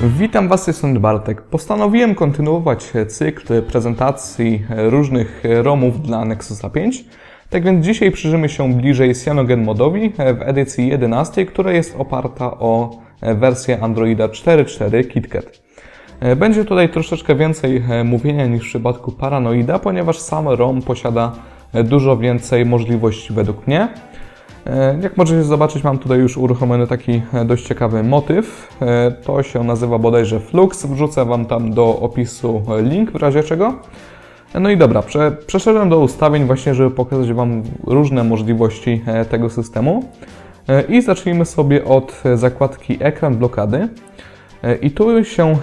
Witam Was, jestem Bartek. Postanowiłem kontynuować cykl prezentacji różnych ROMów dla Nexusa 5. Tak więc dzisiaj przyjrzymy się bliżej Cyanogen Modowi w edycji 11, która jest oparta o wersję Androida 4.4 KitKat. Będzie tutaj troszeczkę więcej mówienia niż w przypadku Paranoida, ponieważ sam ROM posiada dużo więcej możliwości według mnie. E, jak możecie zobaczyć, mam tutaj już uruchomiony taki e, dość ciekawy motyw. E, to się nazywa bodajże Flux. Wrzucę Wam tam do opisu link w razie czego. No i dobra, prze, przeszedłem do ustawień właśnie, żeby pokazać Wam różne możliwości tego systemu. I zacznijmy sobie od zakładki ekran blokady. I tu się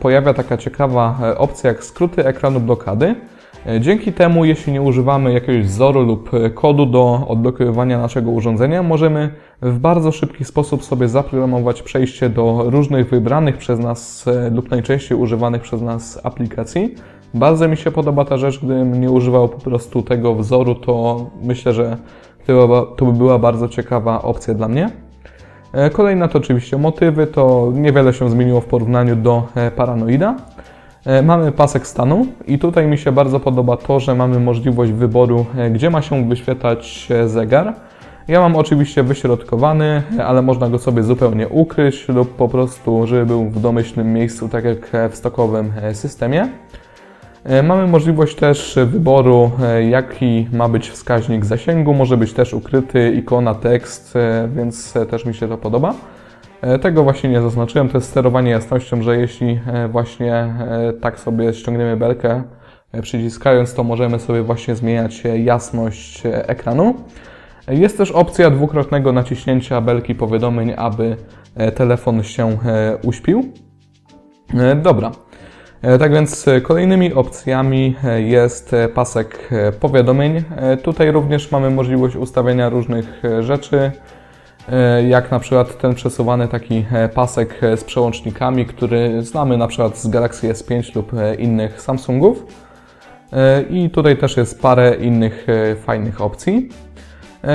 pojawia taka ciekawa opcja jak skróty ekranu blokady. E, dzięki temu, jeśli nie używamy jakiegoś wzoru lub e, kodu do odblokowywania naszego urządzenia, możemy w bardzo szybki sposób sobie zaprogramować przejście do różnych wybranych przez nas e, lub najczęściej używanych przez nas aplikacji. Bardzo mi się podoba ta rzecz, gdybym nie używał po prostu tego wzoru, to myślę, że to by była bardzo ciekawa opcja dla mnie. Kolejna to oczywiście motywy, to niewiele się zmieniło w porównaniu do Paranoida. E, mamy pasek stanu i tutaj mi się bardzo podoba to, że mamy możliwość wyboru, e, gdzie ma się wyświetlać e, zegar. Ja mam oczywiście wyśrodkowany, ale można go sobie zupełnie ukryć lub po prostu, żeby był w domyślnym miejscu, tak jak w stokowym systemie. Mamy możliwość też wyboru, jaki ma być wskaźnik zasięgu. Może być też ukryty, ikona, tekst, więc też mi się to podoba. E, tego właśnie nie zaznaczyłem, to jest sterowanie jasnością, że jeśli e, właśnie e, tak sobie ściągniemy belkę przyciskając, to możemy sobie właśnie zmieniać jasność ekranu. Jest też opcja dwukrotnego naciśnięcia belki powiadomień, aby telefon się uśpił. Dobra. Tak więc kolejnymi opcjami jest pasek powiadomień. Tutaj również mamy możliwość ustawienia różnych rzeczy. E, jak na przykład ten przesuwany taki e, pasek e, z przełącznikami, który znamy na przykład z Galaxy S5 lub innych Samsungów. I tutaj też jest parę innych fajnych opcji.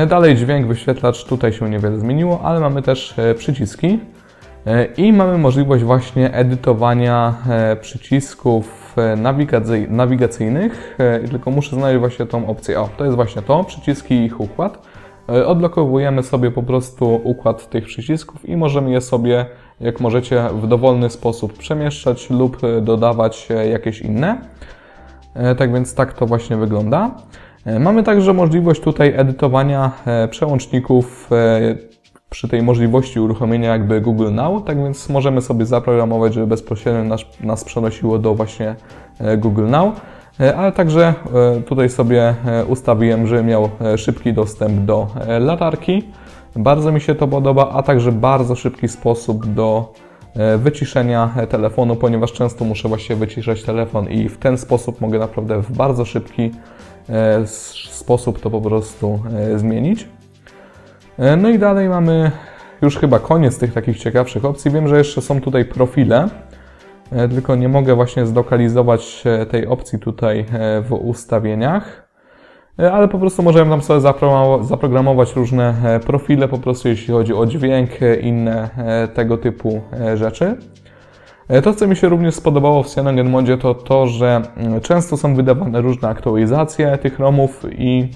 Dalej dźwięk, wyświetlacz, tutaj się niewiele zmieniło, ale mamy też przyciski i mamy możliwość właśnie edytowania przycisków nawigacyjnych, tylko muszę znaleźć właśnie tą opcję. O, to jest właśnie to, przyciski i ich układ. E, odblokowujemy sobie po prostu układ tych przycisków i możemy je sobie, jak możecie, w dowolny sposób przemieszczać lub dodawać jakieś inne. E, tak więc tak to właśnie wygląda. E, mamy także możliwość tutaj edytowania przełączników przy tej możliwości uruchomienia jakby Google Now, tak więc możemy sobie zaprogramować, żeby bezpośrednio nas, nas przenosiło do właśnie Google Now. E, ale także e, tutaj sobie e, ustawiłem, że miał szybki dostęp do latarki. Bardzo mi się to podoba, a także bardzo szybki sposób do wyciszenia telefonu, ponieważ często muszę właśnie wyciszać telefon i w ten sposób mogę naprawdę w bardzo szybki sposób to po prostu zmienić. No i dalej mamy już chyba koniec tych takich ciekawszych opcji. Wiem, że jeszcze są tutaj profile. E, tylko nie mogę właśnie zlokalizować e, tej opcji tutaj e, w ustawieniach. Ale po prostu możemy tam sobie zaprogramować różne profile, po prostu jeśli chodzi o dźwięk, inne tego typu rzeczy. To, co mi się również spodobało w Cyanogen Modzie, to to, że mm, często są wydawane różne aktualizacje tych ROMów i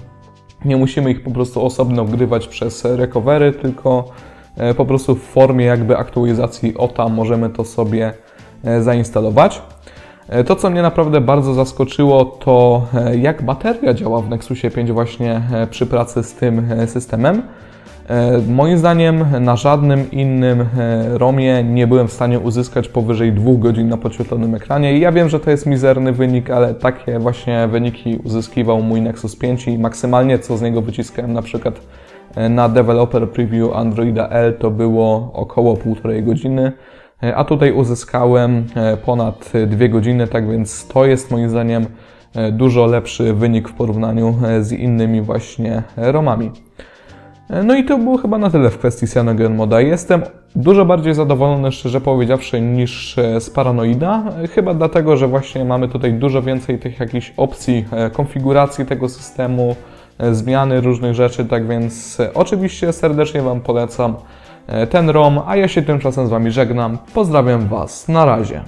nie musimy ich po prostu osobno wgrywać przez recovery, tylko po prostu w formie jakby aktualizacji OTA możemy to sobie zainstalować. E, to, co mnie naprawdę bardzo zaskoczyło, to e, jak bateria działa w Nexusie 5 właśnie przy pracy z tym systemem. Moim zdaniem na żadnym innym ROMie nie byłem w stanie uzyskać powyżej 2 godzin na podświetlonym ekranie. I ja wiem, że to jest mizerny wynik, ale takie właśnie wyniki uzyskiwał mój Nexus 5 i maksymalnie co z niego wyciskałem na przykład na Developer Preview Androida L to było około 1,5 godziny. E, a tutaj uzyskałem e, ponad 2 godziny, tak więc to jest moim zdaniem e, dużo lepszy wynik w porównaniu z innymi właśnie romami. No i to było chyba na tyle w kwestii Cyanogen Moda. Jestem dużo bardziej zadowolony, szczerze powiedziawszy, niż z Paranoida. Chyba dlatego, że właśnie mamy tutaj dużo więcej tych jakichś opcji konfiguracji tego systemu, zmiany różnych rzeczy, tak więc oczywiście serdecznie Wam polecam ten ROM, a ja się tymczasem z Wami żegnam. Pozdrawiam Was, na razie.